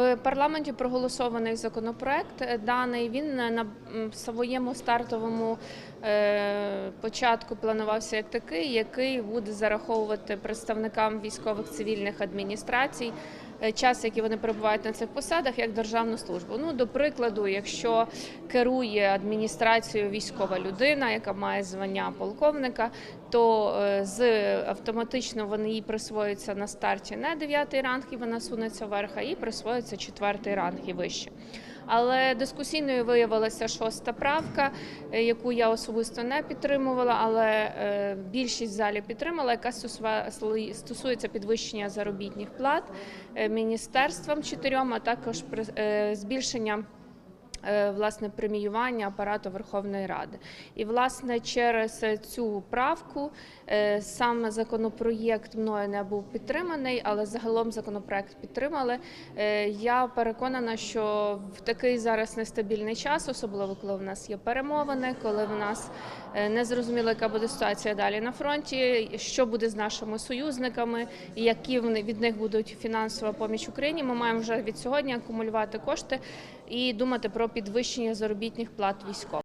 В парламенті проголосований законопроект е, даний. Він на своєму стартовому е, початку планувався як такий, який буде зараховувати представникам військових цивільних адміністрацій час, який вони перебувають на цих посадах, як державну службу. Ну, до прикладу, якщо керує адміністрацією військова людина, яка має звання полковника, то е, з автоматично вони їй присвоюються на старті не 9 ранг, і вона сунеться вверх, а їй присвоюється 4 ранг і вище. Але дискусійною виявилася шоста правка, е, яку я особисто не підтримувала, але е, більшість залі підтримала, яка стосується підвищення заробітних плат е, міністерствам чотирьом, а також збільшення власне преміювання апарату Верховної Ради. І власне через е, цю правку е, саме законопроєкт мною не був підтриманий, але загалом законопроект підтримали. Е, Я переконана, що в такий зараз нестабільний час, особливо коли в нас є перемовини, коли в нас е, не зрозуміло, яка буде ситуація далі на фронті, що буде з нашими союзниками, які від них будуть фінансова поміч Україні. Ми маємо вже від сьогодні акумулювати кошти і думати про підвищення заробітних плат військових.